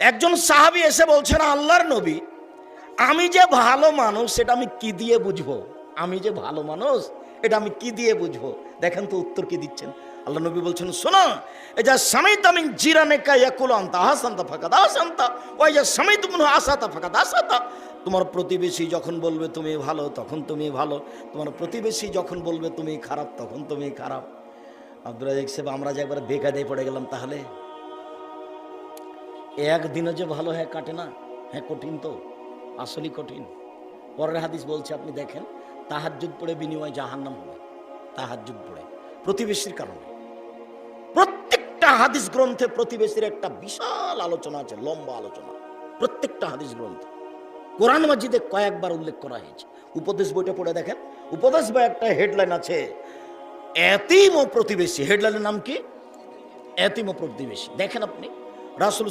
একজন সাহাবি এসে বলছেন, আল্লাহর নবী, আমি যে ভালো মানুষ, সেটা আমি কি দিয়ে বুঝব? আমি যে ভালো মানুষ, এটা আমি কি দিয়ে বুঝব? দেখেন তো উত্তর কি দিচ্ছেন। আল্লাহ নবী বলছেন, শোনো এই যা স্বামী তামি জিরানে কায়াকুল আন্তা হাসান্তা ফাঁকা দাসান্তা ওই যে স্বামী তুমি আসাতা ফাঁকা দাসাতা তোমার প্রতিবেশী যখন বলবে, তুমি ভালো, তখন তুমি ভালো। তোমার প্রতিবেশী যখন বলবে, তুমি খারাপ, তখন তুমি খারাপ। আব্দুল সাহেব, আমরা যে একবার বেকায়দায় পড়ে গেলাম তাহলে? একদিনও যে ভালো হ্যাঁ কাটে না হ্যাঁ কঠিন তো, আসলেই কঠিন। পরের হাদিস বলছে, আপনি দেখেন, তাহাজ্জুদ পড়ে বিনিময় জাহান্নাম হবে। তাহাজ্জুদ পড়ে। প্রতিবেশীর কারণে। প্রত্যেকটা হাদিস গ্রন্থে প্রতিবেশীর একটা বিশাল আলোচনা আছে, লম্বা আলোচনা। প্রত্যেকটা হাদিস গ্রন্থে। কোরআন মাজিদে কয়েকবার উল্লেখ করা হয়েছে। উপদেশ বইটা পড়ে দেখেন। উপদেশ বই একটা হেডলাইন আছে, এতিম ও প্রতিবেশী। হেডলাইনের নাম কি? এতিম ও প্রতিবেশী। দেখেন আপনি, রাসুল